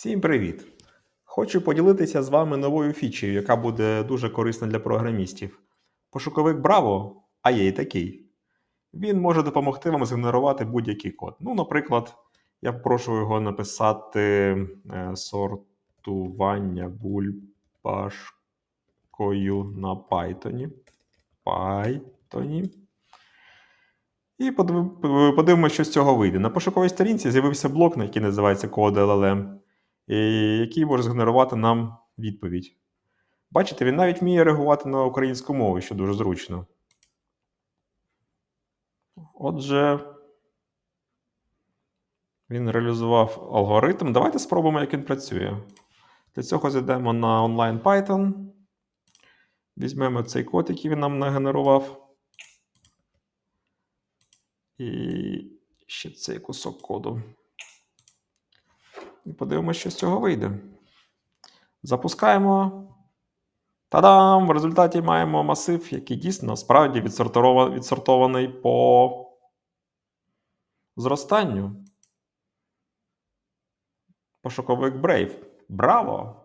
Всім привіт! Хочу поділитися з вами новою фічею, яка буде дуже корисна для програмістів. Пошуковик Bravo, а є і такий. Він може допомогти вам згенерувати будь-який код. Ну, наприклад, я прошу його написати е, сортування бульбашкою на Python. Python. І подивимося, що з цього вийде. На пошуковій сторінці з'явився блок, на який називається код LLM, який може згенерувати нам відповідь. Бачите, він навіть вміє реагувати на українську мову, що дуже зручно. Отже, він реалізував алгоритм. Давайте спробуємо, як він працює. Для цього зайдемо на онлайн Python. Візьмемо цей код, який він нам нагенерував. І ще цей кусок коду. І подивимося, що з цього вийде. Запускаємо. Та-дам! В результаті маємо масив, який дійсно справді відсортований по зростанню. Пошуковик Brave. Браво!